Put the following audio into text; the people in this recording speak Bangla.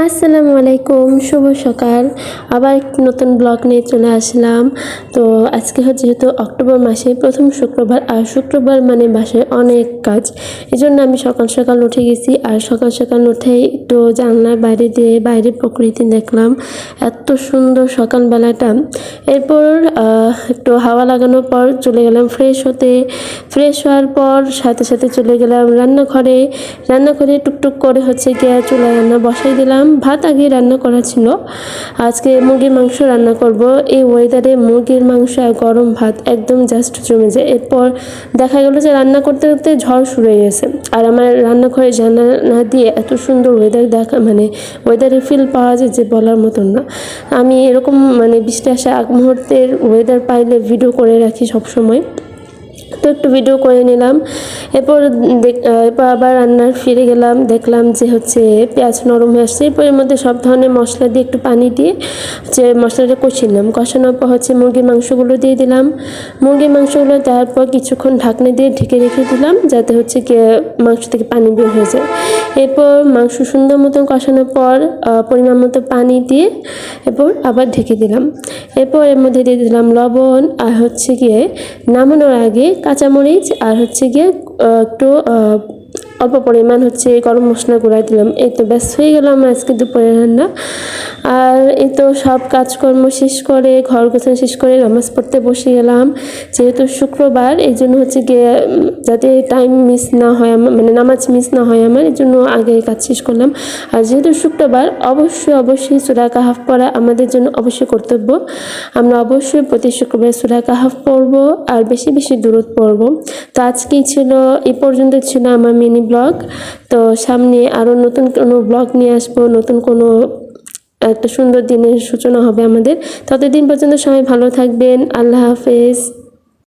আসসালামু আলাইকুম, শুভ সকাল। আবার নতুন ব্লগ নিয়ে চলে আসলাম। তো আজকে হচ্ছে যেহেতু অক্টোবর মাসে প্রথম শুক্রবার, আর শুক্রবার মানে বাসায় অনেক কাজ। এই জন্য আমি সকাল সকাল উঠে গেছি, আর সকাল সকাল উঠে একটু জানলার বাইরে দিয়ে বাইরে প্রকৃতি দেখলাম। এত সুন্দর সকালবেলাটা। এরপর একটু হাওয়া লাগানোর পর চলে গেলাম ফ্রেশ হতে। ফ্রেশ হওয়ার পর সাথে সাথে চলে গেলাম রান্নাঘরে। রান্নাঘরে টুকটুক করে হচ্ছে গিয়ে চুলায় রান্না বসাই দিলাম। ভাত আগে রান্না করা ছিল। আজকে মুরগির মাংস রান্না করব। এই ওয়েদারে মুরগির মাংস আর গরম ভাত একদম জাস্ট জমে যায়। এরপর দেখা গেলো যে রান্না করতে করতে ঝড় শুরু হয়ে গেছে। আর আমার রান্নাঘরে জানালা দিয়ে এত সুন্দর ওয়েদার দেখা মানে ওয়েদারে ফিল পাওয়া যায় যে বলার মতন না। আমি এরকম মানে বৃষ্টি আসা আগ মুহূর্তের ওয়েদার পাইলে ভিডিও করে রাখি সবসময়। তো একটু ভিডিও করে নিলাম। এরপর এরপর আবার রান্নার ফিরে গেলাম, দেখলাম যে হচ্ছে পেঁয়াজ নরম হয়ে আসছে। এরপর এর মধ্যে সব ধরনের মশলা দিয়ে একটু পানি দিয়ে যে মশলাটা কষিয়ে নিলাম কষানোর পর হচ্ছে মুরগির মাংসগুলো দিয়ে দিলাম। মুরগির মাংসগুলো দেওয়ার পর কিছুক্ষণ ঢাকনা দিয়ে ঢেকে রেখে দিলাম, যাতে হচ্ছে মাংস থেকে পানি বের হয়ে যায়। এরপর মাংস সুন্দর মতন কষানোর পর পরিমাণ মতো পানি দিয়ে এরপর আবার ঢেকে দিলাম। এরপর এর মধ্যে দিয়ে দিলাম লবণ আর হচ্ছে গিয়ে নামানোর আগে কাঁচামরিচ আর হচ্ছে গিয়ে একটু অল্প পরিমাণ হচ্ছে গরম মশলা গুঁড়া দিলাম। এই তো ব্যাস, হয়ে গেল আমার আজকে দুপুরে রান্না। আর এই তো সব কাজকর্ম শেষ করে, ঘর গোছানো শেষ করে নামাজ পড়তে বসে গেলাম। যেহেতু শুক্রবার, এই জন্য হচ্ছে গিয়ে, যাতে টাইম মিস না হয় আমার মানে নামাজ মিস না হয় আমার, এই জন্য আগে কাজ শেষ করলাম। আর যেহেতু শুক্রবার, অবশ্যই অবশ্যই সুরা কাহাফ পড়া আমাদের জন্য অবশ্যই কর্তব্য। আমরা অবশ্যই প্রতি শুক্রবার সুরা কাহাফ পড়ব, আর বেশি বেশি দূরত পড়ব। তো আজকেই ছিল, এই পর্যন্ত ছিল আমার মিনি ব্লগ তো সামনে আরও নতুন কোনো ব্লগ নিয়ে আসব, নতুন কোনো একটা সুন্দর দিনের সূচনা হবে আমাদের। ততদিন পর্যন্ত সবাই ভালো থাকবেন। আল্লাহ হাফেজ।